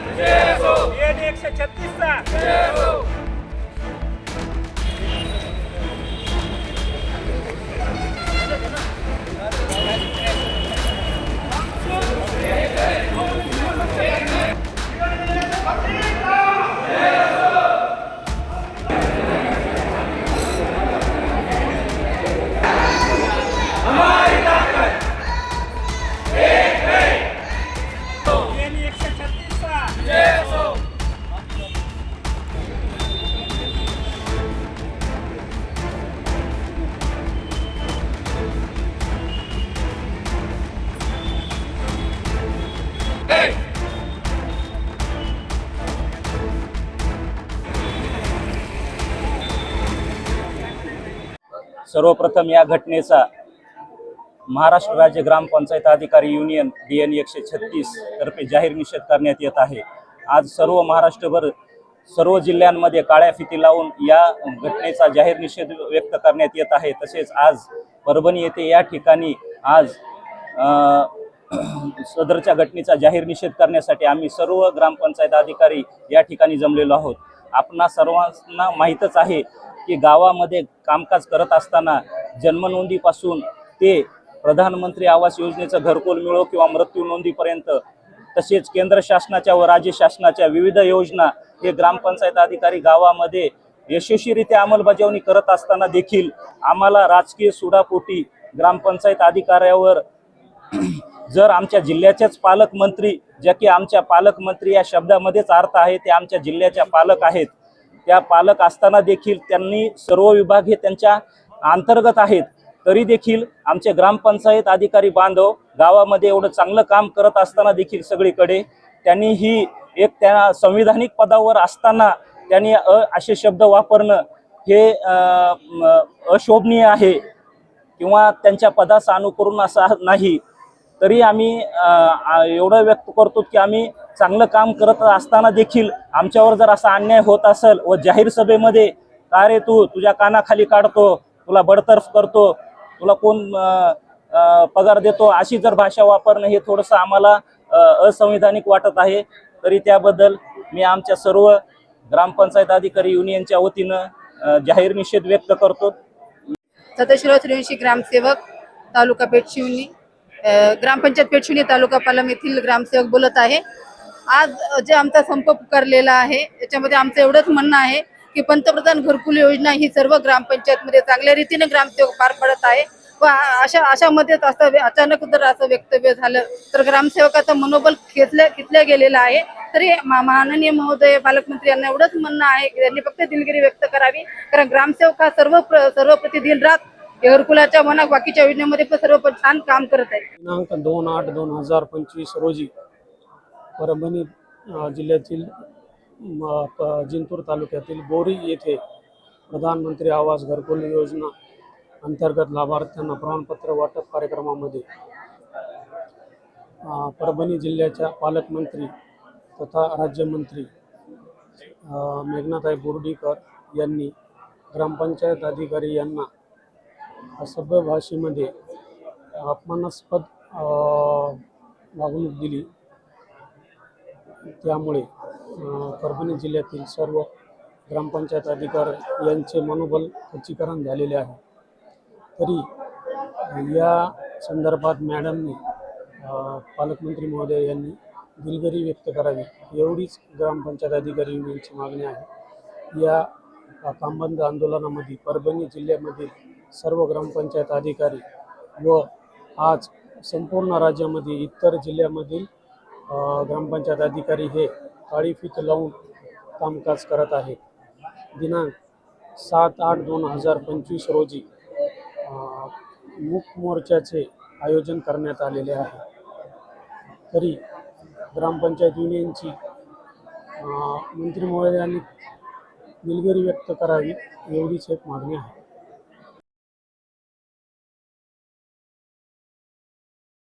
BN एकशे छत्तीसचा. सर्वप्रथम या घटनेचा महाराष्ट्र राज्य ग्रामपंचायत अधिकारी युनियन डी एन एकशे छत्तीस तर्फे जाहीर निषेध करण्यात येत आहे. आज सर्व महाराष्ट्रभर सर्व जिल्ह्यांमध्ये काळ्या फिती लावून या घटनेचा जाहीर निषेध व्यक्त करण्यात येत आहे. तसेच आज परभणी येथे या ठिकाणी आज सदरच्या घटनेचा जाहीर निषेध करण्यासाठी आम्ही सर्व ग्रामपंचायत अधिकारी या ठिकाणी जमलेलो आहोत. आपणा सर्वांना माहीतच आहे की गावामध्ये कामकाज करत असताना जन्मनोंदीपासून ते प्रधानमंत्री आवास योजनेचं घरकुल मिळो किंवा मृत्यू नोंदीपर्यंत तसेच केंद्र शासनाच्या व राज्य शासनाच्या विविध योजना हे ग्रामपंचायत अधिकारी गावामध्ये यशस्वीरित्या अंमलबजावणी करत असताना देखील आम्हाला राजकीय सुडापोटी ग्रामपंचायत अधिकाऱ्यावर जर आमच्या जिल्ह्याचेच पालकमंत्री ज्या की आमच्या पालकमंत्री या शब्दामध्येच अर्थ आहे ते आमच्या जिल्ह्याच्या पालक आहेत. त्या पालक असताना देखील त्यांनी सर्व विभाग हे त्यांच्या अंतर्गत आहेत. तरी देखील आमचे ग्रामपंचायत अधिकारी बांधव गावामध्ये एवढं चांगलं काम करत असताना देखील सगळीकडे त्यांनी ही एक त्या संविधानिक पदावर असताना त्यांनी अ असे शब्द वापरणं हे अशोभनीय आहे. किंवा त्यांच्या पदाचा अनुकरून असा नाही. तरी आम्ही एवढं व्यक्त करतो की आम्ही चांगलं काम करत असताना देखील आमच्यावर जर असा अन्याय होत असेल व जाहीर सभेमध्ये का रे तू तुझ्या कानाखाली काढतो तुला बडतर्फ करतो तुला कोण पगार देतो अशी जर भाषा वापरणं हे थोडंसं आम्हाला असंविधानिक वाटत आहे. तरी त्याबद्दल मी आमच्या सर्व ग्रामपंचायत अधिकारी युनियनच्या वतीनं जाहीर निषेध व्यक्त करतो. सदशिवराव सूर्यवंशी ग्रामसेवक तालुका पेठशिवनी शिवनी. ग्रामपंचायत पेठशिणी तालुका पालम येथील ग्रामसेवक बोलत आहे. आज जे आमचा संप पुकारलेला आहे याच्यामध्ये आमचं एवढंच म्हणणं आहे की पंतप्रधान घरकुल योजना ही सर्व ग्रामपंचायतमध्ये चांगल्या रीतीने ग्रामसेवक पार पडत आहे. व अशा अशामध्येच असं अचानक जर असं वक्तव्य झालं तर ग्रामसेवकाचं मनोबल खेचल्या खेचल्या गेलेलं आहे. तरी माननीय महोदय पालकमंत्री यांना एवढंच म्हणणं आहे की त्यांनी फक्त दिलगिरी व्यक्त करावी. कारण ग्रामसेवक हा सर्व सर्व प्रति दिनरात घरकुलाच्या म्हणा बाकीच्या योजनेमध्ये पण सर्व पण छान काम करत आहे. दिनांक दोन आठ दोन हजार पंचवीस रोजी परभणी जिल्ह्यातील म, प- जिंतूर तालुक्यातील बोरी येथे प्रधानमंत्री आवास घरकुल योजना अंतर्गत लाभार्थ्यांना प्रमाणपत्र वाटप कार्यक्रमामध्ये परभणी जिल्ह्याच्या पालकमंत्री तथा राज्यमंत्री अ, मेघनाताई बोर्डीकर यांनी ग्रामपंचायत अधिकारी यांना असभ्य भाषेमध्ये अपमानास्पद वागणूक दिली. त्यामुळे परभणी जिल्ह्यातील सर्व ग्रामपंचायत अधिकारी यांचे मनोबल खच्चीकरण झालेले आहे. तरी या संदर्भात मॅडमनी पालकमंत्री महोदय यांनी दिलगिरी व्यक्त करावी. एवढीच ग्रामपंचायत अधिकारी यांची मागणी आहे. या कामबंद आंदोलनामध्ये परभणी जिल्ह्यामध्ये सर्व ग्रामपंचायत अधिकारी व आज संपूर्ण राज्यामध्ये इतर जिल्ह्यामधील ग्रामपंचायत अधिकारी हे काळी फीत लावून कामकाज करत आहेत. दिनांक सात आठ दोन हजार पंचवीस रोजी मूक मोर्चाचे आयोजन करण्यात आलेले आहे. तरी ग्रामपंचायत युनियनची मंत्री महोदयांनी दिलगिरी व्यक्त करावी एवढीच एक मागणी आहे.